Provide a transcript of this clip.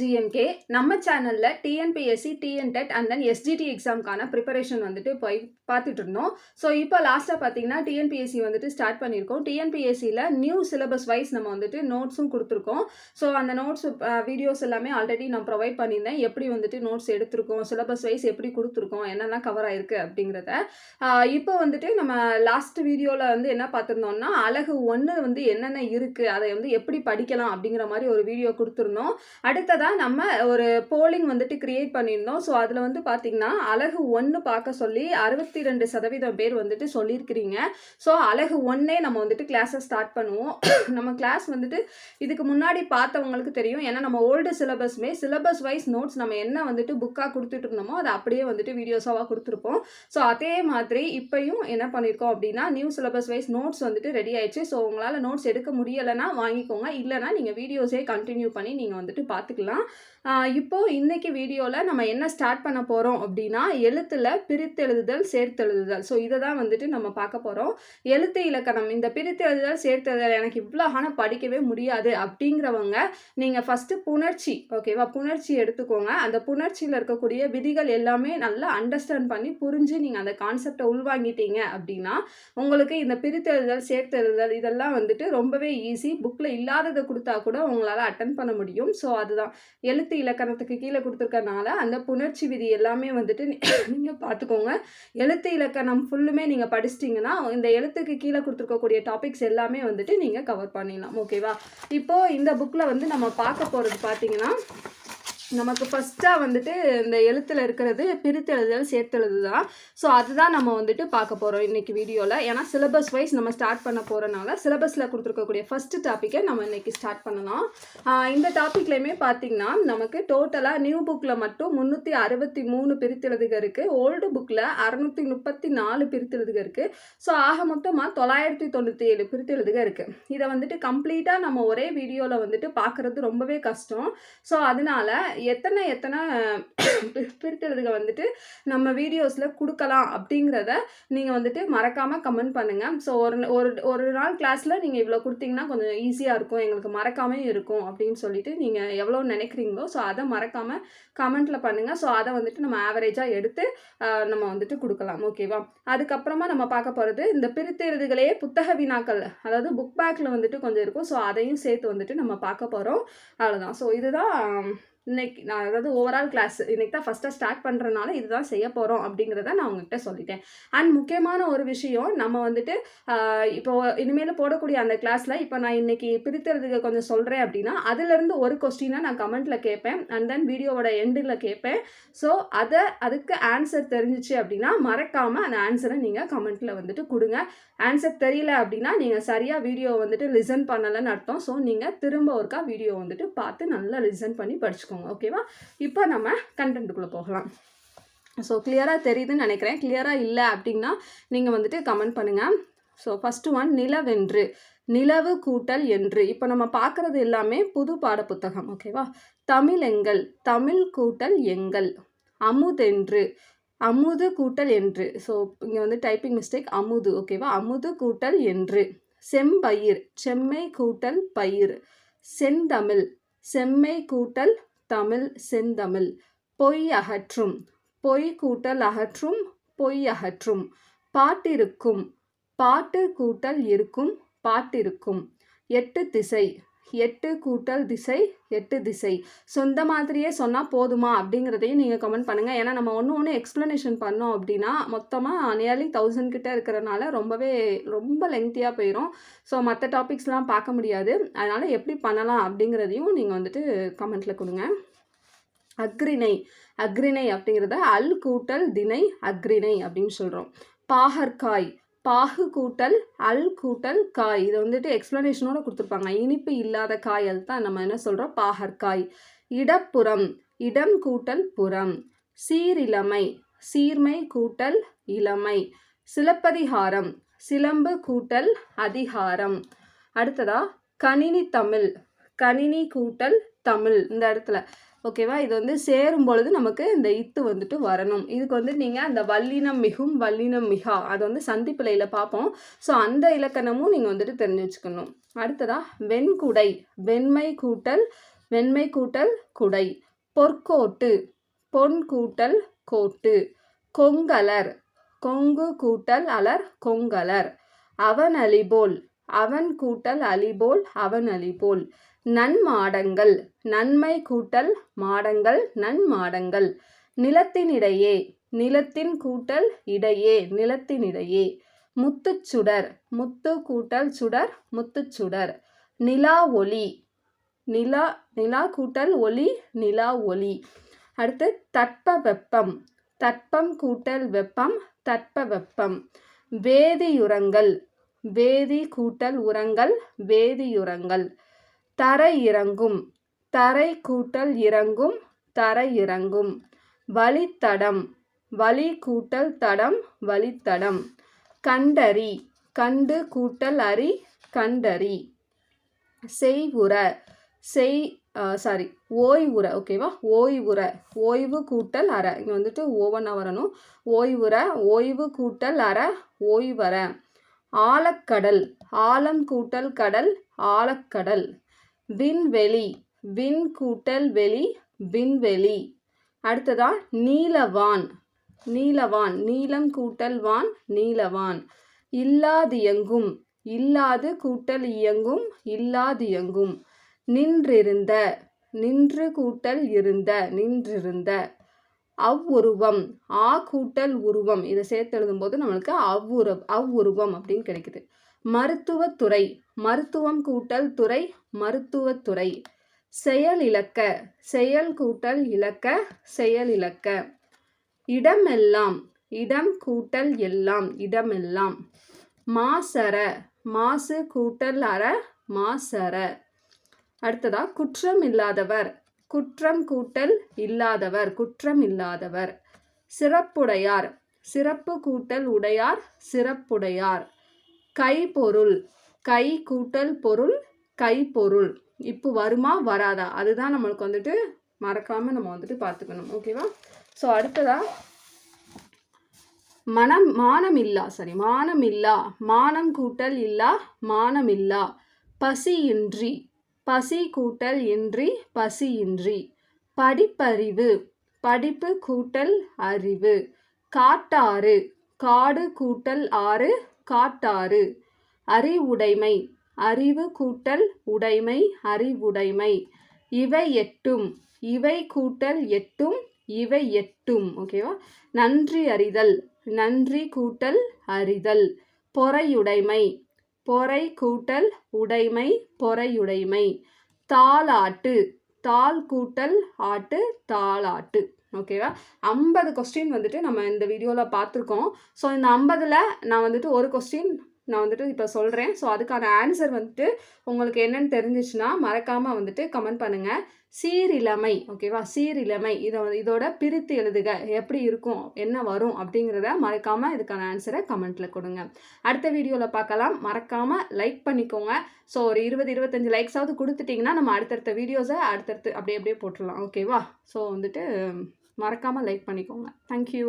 GMK நம்ம சேனலில் TNPSC TNTET and then SGT எக்ஸாம்க்கான preparation வந்துட்டு போய் பார்த்துட்டு இருந்தோம். ஸோ இப்போ லாஸ்ட்டாக பார்த்தீங்கன்னா டிஎன்பிஎஸ்சி வந்துட்டு ஸ்டார்ட் பண்ணியிருக்கோம். டிஎன்பிஎஸ்சியில் நியூ சிலபஸ் வைஸ் நம்ம வந்துட்டு நோட்ஸும் கொடுத்துருக்கோம். ஸோ அந்த நோட்ஸ் வீடியோஸ் எல்லாமே ஆல்ரெடி நான் ப்ரொவைட் பண்ணியிருந்தேன். எப்படி வந்துட்டு நோட்ஸ் எடுத்திருக்கோம் சிலபஸ் வைஸ் எப்படி கொடுத்துருக்கோம் என்னெல்லாம் கவர் ஆயிருக்கு அப்படிங்கிறத. இப்போ வந்துட்டு நம்ம லாஸ்ட் வீடியோவில் வந்து என்ன பார்த்துருந்தோம்னா அழகு ஒன்று வந்து என்னென்ன இருக்குது அதை வந்து எப்படி படிக்கலாம் அப்படிங்கிற மாதிரி ஒரு வீடியோ கொடுத்துருந்தோம். அடுத்ததாக தான் நம்ம ஒரு போலிங் வந்துட்டு கிரியேட் பண்ணியிருந்தோம். ஸோ அதில் வந்து பார்த்திங்கன்னா அழகு ஒன்று பார்க்க சொல்லி அறுபத்தி ரெண்டு சதவீதம் பேர் வந்துட்டு சொல்லியிருக்கிறீங்க. ஸோ அழகு ஒன்றே நம்ம வந்துட்டு கிளாஸை ஸ்டார்ட் பண்ணுவோம். நம்ம கிளாஸ் வந்துட்டு இதுக்கு முன்னாடி பார்த்தவங்களுக்கு தெரியும். ஏன்னா நம்ம ஓல்டு சிலபஸ்மே சிலபஸ் வைஸ் நோட்ஸ் நம்ம என்ன வந்துட்டு புக்காக கொடுத்துட்டு இருந்தோமோ அதை அப்படியே வந்துட்டு வீடியோஸாக கொடுத்துருப்போம். ஸோ அதே மாதிரி இப்பையும் என்ன பண்ணியிருக்கோம் அப்படின்னா நியூ சிலபஸ் வைஸ் நோட்ஸ் வந்துட்டு ரெடி ஆயிடுச்சு. ஸோ உங்களால் நோட்ஸ் எடுக்க முடியலைன்னா வாங்கிக்கோங்க. இல்லைனா நீங்கள் வீடியோஸே கண்டினியூ பண்ணி நீங்கள் வந்துட்டு பார்த்துக்கலாம் ஆஹ் இப்போது இன்றைக்கி வீடியோவில் நம்ம என்ன ஸ்டார்ட் பண்ண போகிறோம் அப்படின்னா எழுத்தில் பிரித்தெழுதுதல் சேர்த்தெழுதுதல் ஸோ இதை தான் வந்துட்டு நம்ம பார்க்க போகிறோம் எழுத்து இலக்கணம் இந்த பிரித்தெழுதுதல் சேர்த்தெழுதல் எனக்கு இவ்வளோ ஆனால் படிக்கவே முடியாது அப்படிங்கிறவங்க நீங்கள் ஃபஸ்ட்டு புணர்ச்சி ஓகேவா புணர்ச்சி எடுத்துக்கோங்க. அந்த புணர்ச்சியில் இருக்கக்கூடிய விதிகள் எல்லாமே நல்லா அண்டர்ஸ்டாண்ட் பண்ணி புரிஞ்சு நீங்கள் அந்த கான்செப்டை உள்வாங்கிட்டீங்க அப்படின்னா உங்களுக்கு இந்த பிரித்தெழுதல் சேர்த்தெழுதல் இதெல்லாம் வந்துட்டு ரொம்பவே ஈஸி புக்கில் இல்லாததை கொடுத்தா கூட உங்களால் அட்டன் பண்ண முடியும். ஸோ அதுதான். எழுத்து இலக்கணத்துக்கு கீழே கொடுத்துருக்கனால அந்த புணர்ச்சி விதி எல்லாமே வந்துட்டு நீங்கள் பார்த்துக்கோங்க எழுத்து இலக்கணம் ஃபுல்லுமே நீங்கள் படிச்சிட்டிங்கன்னா இந்த எழுத்துக்கு கீழே கொடுத்துருக்கக்கூடிய டாபிக்ஸ் எல்லாமே வந்துட்டு நீங்கள் கவர் பண்ணிடலாம். ஓகேவா இப்போது இந்த புக்கில் வந்து நம்ம பார்க்க போகிறது பார்த்தீங்கன்னா நமக்கு ஃபஸ்ட்டாக வந்துட்டு இந்த எழுத்தில் இருக்கிறது பிரித்தெழுதல் சேர்த்தெழுது தான். ஸோ அதுதான் நம்ம வந்துட்டு பார்க்க போகிறோம் இன்றைக்கி வீடியோவில் ஏன்னா சிலபஸ் வைஸ் நம்ம ஸ்டார்ட் பண்ண போகிறனால சிலபஸில் கொடுத்துருக்கக்கூடிய ஃபஸ்ட்டு டாப்பிக்கை நம்ம இன்றைக்கி ஸ்டார்ட் பண்ணலாம். இந்த டாப்பிக்லையுமே பார்த்திங்கன்னா நமக்கு டோட்டலாக நியூ புக்கில் மட்டும் முந்நூற்றி அறுபத்தி மூணு பிரித்தெழுதுக இருக்குது ஓல்டு புக்கில் அறநூற்றி முப்பத்தி நாலு பிரித்தெழுதுக இருக்குது ஸோ ஆக மொத்தமாக தொள்ளாயிரத்தி தொண்ணூற்றி ஏழு பிரித்தெழுதுக இருக்குது இதை வந்துட்டு கம்ப்ளீட்டாக நம்ம ஒரே வீடியோவில் வந்துட்டு பார்க்குறது ரொம்பவே கஷ்டம். ஸோ அதனால எத்தனை எத்தனை பிரித்தெழுதுக வந்துட்டு நம்ம வீடியோஸில் கொடுக்கலாம் அப்படிங்கிறத நீங்கள் வந்துட்டு மறக்காமல் கமெண்ட் பண்ணுங்கள் ஸோ ஒரு ஒரு ஒரு நாள் கிளாஸில் நீங்கள் இவ்வளோ கொடுத்தீங்கன்னா கொஞ்சம் ஈஸியாக இருக்கும். எங்களுக்கு மறக்காமே இருக்கும் அப்படின்னு சொல்லிட்டு நீங்கள் எவ்வளோ நினைக்கிறீங்களோ ஸோ அதை மறக்காமல் கமெண்ட்டில் பண்ணுங்கள் ஸோ அதை வந்துட்டு நம்ம ஆவரேஜாக எடுத்து நம்ம வந்துட்டு கொடுக்கலாம். ஓகேவா அதுக்கப்புறமா நம்ம பார்க்க போகிறது இந்த பிரித்தெழுதுகளே புத்தக வினாக்கள். அதாவது புக் பேக்கில் வந்துட்டு கொஞ்சம் இருக்கும். ஸோ அதையும் சேர்த்து வந்துட்டு நம்ம பார்க்க போகிறோம் அவ்வளோதான் ஸோ இதுதான் இன்னைக்கு நான் அதாவது ஓவரால் கிளாஸ் இன்னைக்கு தான் ஃபஸ்ட்டாக ஸ்டார்ட் பண்ணுறனால இதுதான் செய்ய போகிறோம் அப்படிங்கிறத நான் உங்ககிட்ட சொல்லிட்டேன். அண்ட் முக்கியமான ஒரு விஷயம் நம்ம வந்துட்டு இப்போ இனிமேல் போடக்கூடிய அந்த கிளாஸில் இப்போ நான் இன்னைக்கு பிரித்துறதுக்கு கொஞ்சம் சொல்கிறேன் அப்படின்னா அதுலேருந்து ஒரு கொஸ்டினாக நான் கமெண்ட்டில் கேட்பேன். அண்ட் தென் வீடியோவோட எண்டில் கேட்பேன். ஸோ அதை அதுக்கு ஆன்சர் தெரிஞ்சிச்சு அப்படின்னா மறக்காமல் அந்த ஆன்சரை நீங்கள் கமெண்ட்டில் வந்துட்டு கொடுங்க. ஆன்சர் தெரியல அப்படின்னா நீங்கள் சரியாக வீடியோ வந்துட்டு லிசன் பண்ணலைன்னு அர்த்தம். ஸோ நீங்கள் திரும்ப ஒருக்கா வீடியோ வந்துட்டு பார்த்து நல்லா லிசன் பண்ணி படிச்சுக்கோங்க. ஓகேவா இப்போ நம்ம கண்டென்ட்டுக்குள்ளே போகலாம். ஸோ கிளியராக தெரியுதுன்னு நினைக்கிறேன். கிளியராக இல்லை அப்படின்னா நீங்கள் வந்துட்டு கமெண்ட் பண்ணுங்கள் ஸோ ஃபஸ்ட்டு ஒன் நிலவென்று. நிலவு கூட்டல் என்று. இப்போ நம்ம பார்க்குறது எல்லாமே புது பாடப்புத்தகம் ஓகேவா தமிழ் எங்கள் தமிழ் கூட்டல் எங்கள் அமுதென்று அமுது கூட்டல் என்று. ஸோ இங்கே வந்து டைப்பிங் மிஸ்டேக் அமுது ஓகேவா அமுது கூட்டல் என்று. செம்பயிர். செம்மை கூட்டல் பயிர். செந்தமிழ். செம்மை கூட்டல் தமிழ் செந்தமிழ். பொய் அகற்றும். பொய் கூட்டல் அகற்றும். பொய் அகற்றும். பாட்டிருக்கும். பாட்டு கூட்டல் இருக்கும். பாட்டிருக்கும். எட்டு திசை. எட்டு கூட்டல் திசை எட்டு திசை. ஸோ இந்த மாதிரியே சொன்னால் போதுமா அப்படிங்கிறதையும் நீங்கள் கமெண்ட் பண்ணுங்கள் ஏன்னா நம்ம ஒன்று ஒன்று எக்ஸ்ப்ளனேஷன் பண்ணோம் அப்படின்னா மொத்தமாக நியர்லி தௌசண்ட் கிட்டே இருக்கிறனால ரொம்பவே ரொம்ப லெங்க்த்தியாக போயிடும் ஸோ மற்ற டாபிக்ஸ்லாம் பார்க்க முடியாது. அதனால் எப்படி பண்ணலாம் அப்படிங்கிறதையும் நீங்கள் வந்துட்டு கமெண்ட்டில் கொடுங்க. அக்ரிணை அக்ரிணை அப்படிங்கிறத அல் கூட்டல் திணை அக்ரிணை அப்படின்னு சொல்கிறோம் பாகற்காய் பாகு கூட்டல் அல் கூட்டல் காய். இதை வந்துட்டு எக்ஸ்ப்ளனேஷனோட கொடுத்துருப்பாங்க. இனிப்பு இல்லாத காய் அதுதான் நம்ம என்ன சொல்கிறோம் பாகற்காய். இடப்புறம் இடம் கூட்டல் புறம். சீரிலமை சீர்மை கூட்டல் இளமை. சிலப்பதிகாரம் சிலம்பு கூட்டல் அதிகாரம். அடுத்ததா கணினி தமிழ் கணினி கூட்டல் தமிழ். இந்த இடத்துல ஓகேவா? இது வந்து சேரும் பொழுது நமக்கு இந்த இத்து வந்துட்டு வரணும். இதுக்கு வந்து நீங்கள் அந்த வல்லினம் மிகும் வல்லினம் மிகா அதை வந்து சந்திப்பிலையில் பார்ப்போம். ஸோ அந்த இலக்கணமும் நீங்கள் வந்துட்டு தெரிஞ்சு வச்சுக்கணும் அடுத்ததாக வெண்குடை வெண்மை கூட்டல் வெண்மை கூட்டல் குடை பொற்கோட்டு பொன் கூட்டல் கோட்டு கொங்கலர் கொங்கு கூட்டல் அலர் கொங்கலர் அவன் அலிபோல் அவன் கூட்டல் அலிபோல் அவன் அலிபோல் நன்மாடங்கள் நன்மை கூட்டல் மாடங்கள் நன்மாடங்கள். நிலத்தினிடையே நிலத்தின் கூட்டல் இடையே நிலத்தினிடையே. முத்துச்சுடர் முத்து கூட்டல் சுடர் முத்துச்சுடர் நிலா ஒளி நிலா நிலா கூட்டல் ஒளி நிலா ஒளி. அடுத்து தட்ப வெப்பம் தட்பம் கூட்டல் வெப்பம் தட்ப வெப்பம். வேதியுரங்கள் வேதி கூட்டல் உரங்கள் வேதியுரங்கள். தரை இறங்கும் தரை கூட்டல் இறங்கும் தரை இறங்கும் வழித்தடம் வழி கூட்டல் தடம் வழித்தடம். கண்டறி கண்டு கூட்டல் அறி கண்டறி. செய்வுற செய் சாரி ஓய்வுற ஓகேவா ஓய்வுற ஓய்வு கூட்டல் அற. இங்கே வந்துட்டு ஓவனாக வரணும். ஓய்வுற ஓய்வு கூட்டல் அற ஓய்வர ஆழக்கடல் ஆழம் கூட்டல் கடல் ஆழக்கடல். விண்வெளி விண் கூட்டல் வெளி விண்வெளி. அடுத்ததா நீலவான். நீலவான் நீலம் கூட்டல் வான் நீலவான். இல்லாதியங்கும் இல்லாது கூட்டல் இயங்கும் இல்லாதியங்கும். நின்றிருந்த நின்று கூட்டல் இருந்த நின்றிருந்த. அவ்வுருவம் ஆ கூட்டல் உருவம். இதை சேர்த்து எழுதும்போது நம்மளுக்கு அவ்வுரு அவ்வுருவம் அப்படின்னு கிடைக்குது. மருத்துவத்துறை மருத்துவம் கூட்டல் துறை மருத்துவத்துறை செயல் இலக்க செயல் கூட்டல் இலக்க செயல் இலக்க. இடமெல்லாம் இடம் கூட்டல் எல்லாம் இடமெல்லாம். மாசர மாசு கூட்டல் அற மாசர அடுத்ததா குற்றம் இல்லாதவர். குற்றம் கூட்டல் இல்லாதவர் குற்றம் இல்லாதவர். சிறப்புடையார். சிறப்பு கூட்டல் உடையார் சிறப்புடையார். கைப்பொருள் கை கூட்டல் பொருள் கைப்பொருள். இப்போ வருமா வராதா? அதுதான் நம்மளுக்கு வந்துட்டு மறக்காமல் நம்ம வந்துட்டு பார்த்துக்கணும். ஓகேவா ஸோ அடுத்ததா. மனம் மானம் இல்லா சரி மானம் இல்லா. மானம் கூட்டல் இல்லா மானம் இல்லா. பசி இன்றி பசி கூட்டல் இன்றி பசி இன்றி படிப்பறிவு படிப்பு கூட்டல் அறிவு. காட்டாறு காடு கூட்டல் ஆறு காட்டாறு. அறிவுடைமை அறிவு கூட்டல் உடைமை அறிவுடைமை. இவை எட்டும். இவை கூட்டல் எட்டும் இவை எட்டும். ஓகேவா நன்றி அறிதல். நன்றி கூட்டல் அறிதல். பொறையுடைமை. பொறை கூட்டல் உடைமை பொறையுடைமை. தாளாட்டு. தாள் கூட்டல் ஆட்டு தாளாட்டு. ஓகேவா ஐம்பது கொஸ்டின் வந்துட்டு நம்ம இந்த வீடியோவில் பார்த்துருக்கோம். ஸோ இந்த ஐம்பதில் நான் வந்துட்டு ஒரு கொஸ்டின் நான் வந்துட்டு இப்போ சொல்கிறேன் ஸோ அதுக்கான ஆன்சர் வந்துட்டு உங்களுக்கு என்னென்னு தெரிஞ்சிச்சுன்னா மறக்காமல் வந்துட்டு கமெண்ட் பண்ணுங்கள் சீரிழமை ஓகேவா சீரிழமை. இதை இதோட பிரித்து எழுதுக. எப்படி இருக்கும்? என்ன வரும்? அப்படிங்கிறத மறக்காமல் இதுக்கான ஆன்சரை கமெண்ட்டில் கொடுங்க. அடுத்த வீடியோவில் பார்க்கலாம். மறக்காமல் லைக் பண்ணிக்கோங்க. ஸோ ஒரு இருபது இருபத்தஞ்சி லைக்ஸாவது கொடுத்துட்டிங்கன்னா நம்ம அடுத்தடுத்த வீடியோஸை அடுத்தடுத்து அப்படியே அப்படியே போட்டுடலாம். ஓகேவா ஸோ வந்துட்டு மறக்காமல் லைக் பண்ணிக்கோங்க. தேங்க்யூ